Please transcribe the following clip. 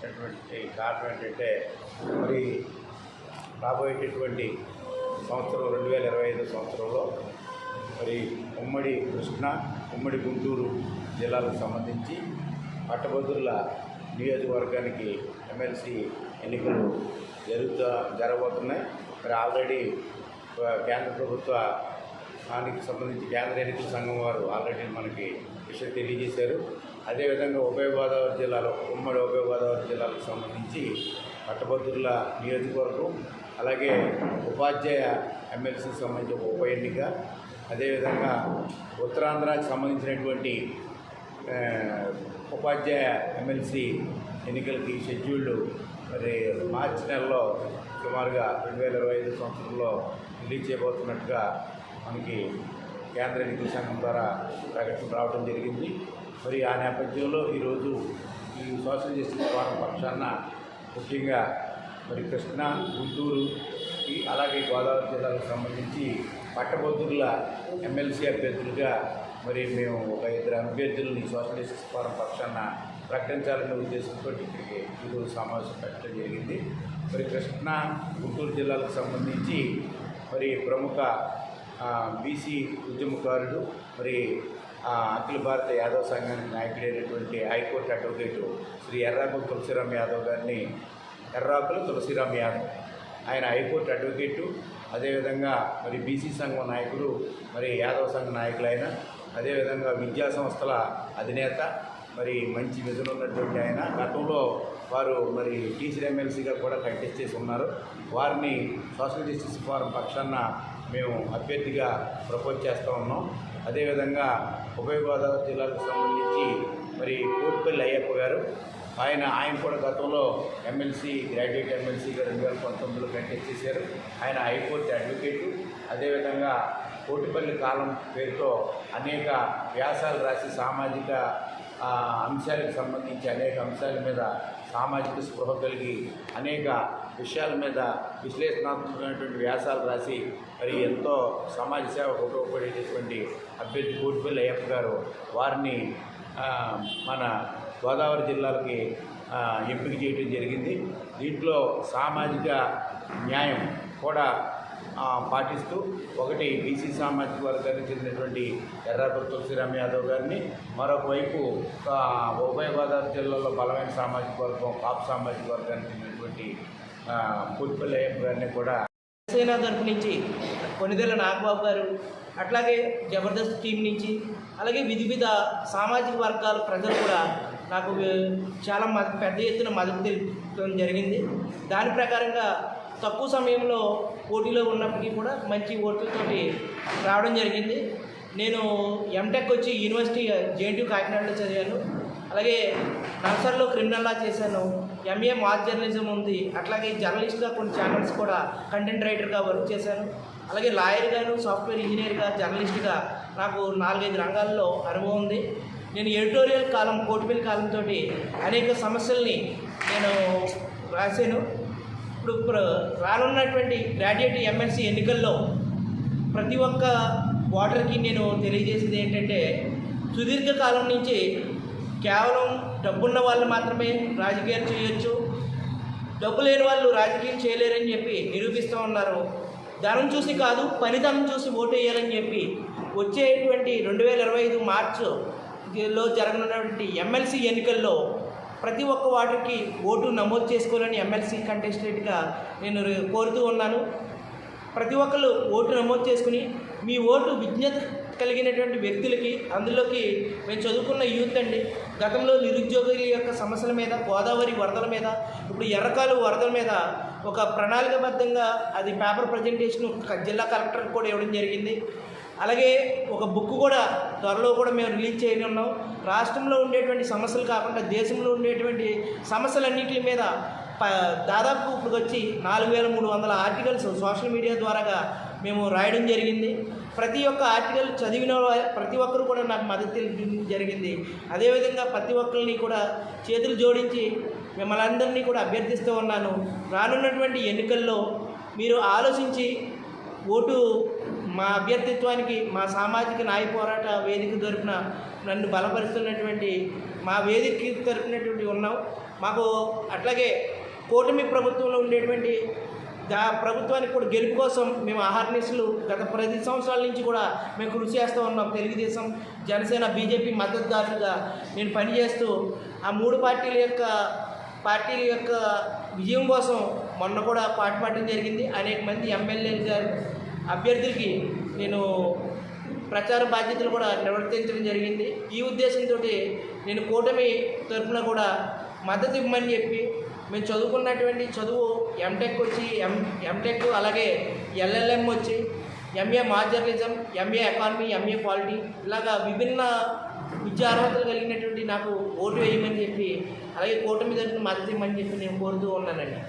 Press కారణం ఏంటంటే మరి రాబోయేటటువంటి సంవత్సరం రెండు వేల ఇరవై ఐదు సంవత్సరంలో మరి ఉమ్మడి కృష్ణా ఉమ్మడి గుంటూరు జిల్లాలకు సంబంధించి పట్టభద్రుల నియోజకవర్గానికి ఎమ్మెల్సీ ఎన్నికలు జరుగుతూ జరగబోతున్నాయి. మరి ఆల్రెడీ కేంద్ర ప్రభుత్వ దానికి సంబంధించి కేంద్ర ఎన్నికల సంఘం వారు ఆల్రెడీ మనకి విషయం తెలియజేశారు. అదేవిధంగా ఉభయ గోదావరి జిల్లాలో ఉమ్మడి ఉభయ గోదావరి జిల్లాలకు సంబంధించి పట్టభద్రుల నియోజకవర్గం అలాగే ఉపాధ్యాయ ఎమ్మెల్సీకి సంబంధించిన ఉప ఎన్నిక అదేవిధంగా ఉత్తరాంధ్రాకి సంబంధించినటువంటి ఉపాధ్యాయ ఎమ్మెల్సీ ఎన్నికలకి షెడ్యూల్డ్ మరి మార్చి నెలలో సుమారుగా రెండు వేల ఇరవై ఐదు సంవత్సరంలో రిలీజ్ చేయబోతున్నట్టుగా మనకి కేంద్ర ఎన్నికల సంఘం ద్వారా ప్రకటన రావడం జరిగింది. మరి ఆ నేపథ్యంలో ఈరోజు ఈ సోషల్ జస్టిస్ ఫోరం పక్షాన ముఖ్యంగా మరి కృష్ణా గుంటూరు ఈ అలాగే గోదావరి జిల్లాకు సంబంధించి పట్టభద్రుల ఎమ్మెల్సీ అభ్యర్థులుగా మరి మేము ఒక ఇద్దరు అభ్యర్థులని సోషల్ జస్టిస్ ఫోరం పక్షాన ప్రకటించాలనే ఉద్దేశంతో ఇక్కడికి ఈరోజు సమావేశం పెట్టడం జరిగింది. మరి కృష్ణా గుంటూరు జిల్లాలకు సంబంధించి మరి ప్రముఖ బీసీ ఉద్యమకారుడు మరి అఖిల భారత యాదవ్ సంఘానికి నాయకుడైనటువంటి high court advocate Shri Errakula Tulasiram Yadav గారిని ఎర్రాకుల తులసిరామ్ యాదవ్. ఆయన హైకోర్టు అడ్వకేటు అదేవిధంగా మరి బీసీ సంఘం నాయకుడు మరి యాదవ్ సంఘ నాయకులైన అదేవిధంగా విద్యా సంస్థల అధినేత మరి మంచి విధులు ఉన్నటువంటి ఆయన. గతంలో వారు మరి టీచర్ ఎమ్మెల్సీగా కూడా కంటెస్ట్ చేసి ఉన్నారు. వారిని సోషల్ జస్టిస్ ఫోరం పక్షాన మేము అభ్యర్థిగా ప్రపోజ్ చేస్తూ ఉన్నాం. అదేవిధంగా ఉభయ గోదావరి జిల్లాకు సంబంధించి మరి కోటిపల్లి అయ్యప్ప గారు ఆయన ఆయన కూడా గతంలో ఎమ్మెల్సీ గ్రాడ్యుయేట్ ఎమ్మెల్సీగా రెండు వేల పంతొమ్మిదిలో కంటెస్ట్ చేశారు. ఆయన హైకోర్టు అడ్వకేటు అదేవిధంగా కోటిపల్లి కాలం పేరుతో అనేక వ్యాసాలు రాసి సామాజిక అంశాలకు సంబంధించి అనేక అంశాల మీద సామాజిక స్పృహ కలిగి అనేక విషయాల మీద విశ్లేషణాత్మకమైనటువంటి వ్యాసాలు రాసి మరి ఎంతో సమాజ సేవకు ఉపయోగపడేటటువంటి అభ్యర్థి కోటిపల్లి అయ్యప్ప గారు వారిని మన గోదావరి జిల్లాలకి ఎంపిక చేయడం జరిగింది. దీంట్లో సామాజిక న్యాయం కూడా పాటిస్తూ ఒకటి బీసీ సామాజిక వర్గానికి చెందినటువంటి ఎర్రాపుర తులసిరామ్ యాదవ్ గారిని మరొక వైపు ఉభయ గోదావరి జిల్లాలో బలమైన సామాజిక వర్గం కాపు సామాజిక వర్గానికి చెందినటువంటి పుట్పల్లి గారిని కూడా సేనా తరపు నుంచి కొనిదెల నాగబాబు గారు అట్లాగే జబర్దస్త్ టీం నుంచి అలాగే వివిధ సామాజిక వర్గాల ప్రజలు కూడా నాకు చాలా మ- పెద్ద ఎత్తున మద్దతు తెలుపడం జరిగింది. దాని ప్రకారంగా తక్కువ సమయంలో పోటీలో ఉన్నప్పటికీ కూడా మంచి ఓట్లతోటి రావడం జరిగింది. నేను ఎంటెక్ వచ్చి యూనివర్సిటీ జేఎన్టీ కాకినాడలో చదివాను. అలాగే నర్సర్లో క్రిమినల్ లా చేశాను. ఎంఏ మాస్ జర్నలిజం ఉంది. అట్లాగే జర్నలిస్ట్గా కొన్ని ఛానల్స్ కూడా కంటెంట్ రైటర్గా వర్క్ చేశాను. అలాగే లాయర్గాను సాఫ్ట్వేర్ ఇంజనీర్గా జర్నలిస్ట్గా నాకు నాలుగైదు రంగాల్లో అనుభవం ఉంది. నేను ఎడిటోరియల్ కాలం కోటిపల్లి కాలంతో అనేక సమస్యల్ని నేను రాశాను. ఇప్పుడు రానున్నటువంటి గ్రాడ్యుయేట్ ఎమ్మెల్సీ ఎన్నికల్లో ప్రతి ఒక్క ఓటర్కి నేను తెలియజేసేది ఏంటంటే సుదీర్ఘకాలం నుంచి కేవలం డబ్బున్న వాళ్ళు మాత్రమే రాజకీయాలు చేయొచ్చు డబ్బు లేని వాళ్ళు రాజకీయం చేయలేరని చెప్పి నిరూపిస్తూ ఉన్నారు. ధనం చూసి కాదు ఫలితం చూసి ఓటు వేయాలని చెప్పి వచ్చేటువంటి రెండు వేల ఇరవై ఐదు మార్చులో జరగనున్నటువంటి ఎమ్మెల్సీ ఎన్నికల్లో ప్రతి ఒక్క వాటికి ఓటు నమోదు చేసుకోవాలని ఎమ్మెల్సీ కంటెస్టెంట్గా నేను కోరుతూ ఉన్నాను. ప్రతి ఒక్కరు ఓటు నమోదు చేసుకుని మీ ఓటు విజ్ఞత కలిగినటువంటి వ్యక్తులకి అందులోకి మేము చదువుకున్న యూత్ అండి గతంలో నిరుద్యోగుల యొక్క సమస్యల మీద గోదావరి వరదల మీద ఇప్పుడు ఎర్రకాలు వరదల మీద ఒక ప్రణాళికబద్ధంగా అది పేపర్ ప్రజెంటేషన్ జిల్లా కలెక్టర్ కూడా ఇవ్వడం జరిగింది. అలాగే ఒక బుక్ కూడా త్వరలో కూడా మేము రిలీజ్ చేయనున్నాం రాష్ట్రంలో ఉండేటువంటి సమస్యలు కాకుండా దేశంలో ఉండేటువంటి సమస్యలన్నింటి మీద ప దాదాపు ఇప్పుడు వచ్చి నాలుగు వేల మూడు వందల ఆర్టికల్స్ సోషల్ మీడియా ద్వారాగా మేము రాయడం జరిగింది. ప్రతి ఒక్క ఆర్టికల్ చదివిన ప్రతి ఒక్కరు కూడా నాకు మద్దతు జరిగింది. అదేవిధంగా ప్రతి ఒక్కరిని కూడా చేతులు జోడించి మిమ్మల్ని అందరినీ కూడా అభ్యర్థిస్తూ ఉన్నాను. రానున్నటువంటి ఎన్నికల్లో మీరు ఆలోచించి ఓటు మా అభ్యర్థిత్వానికి మా సామాజిక న్యాయ పోరాట వేదిక తరపున నన్ను బలపరుస్తున్నటువంటి మా వేదిక తరపునటువంటి ఉన్నాం. మాకు అట్లాగే కూటమి ప్రభుత్వంలో ఉండేటువంటి దా ప్రభుత్వానికి కూడా గెలుపు కోసం మేము ఆహార్నిసులు గత ప్రతి సంవత్సరాల నుంచి కూడా మేము కృషి చేస్తూ ఉన్నాం. తెలుగుదేశం జనసేన బీజేపీ మద్దతుదారులుగా నేను పనిచేస్తూ ఆ మూడు పార్టీల యొక్క పార్టీల యొక్క విజయం కోసం మొన్న కూడా పాటు జరిగింది. అనేక మంది ఎమ్మెల్యేలు గారు అభ్యర్థులకి నేను ప్రచార బాధ్యతలు కూడా నిర్వర్తించడం జరిగింది. ఈ ఉద్దేశంతో నేను కూటమి తరఫున కూడా మద్దతు ఇవ్వమని చెప్పి మేము చదువుకున్నటువంటి చదువు ఎంటెక్ వచ్చి ఎం ఎంటెక్ అలాగే ఎల్ఎల్ఎం వచ్చి ఎంఏ మార్జర్లిజం ఎంఏ ఎకానమీ ఎంఏ పాలిటీ ఇలాగా విభిన్న విద్యా అర్హతలు కలిగినటువంటి నాకు ఓటు వేయమని చెప్పి అలాగే కూటమి తరఫున మద్దతు ఇవ్వమని చెప్పి నేను కోరుతూ ఉన్నానండి.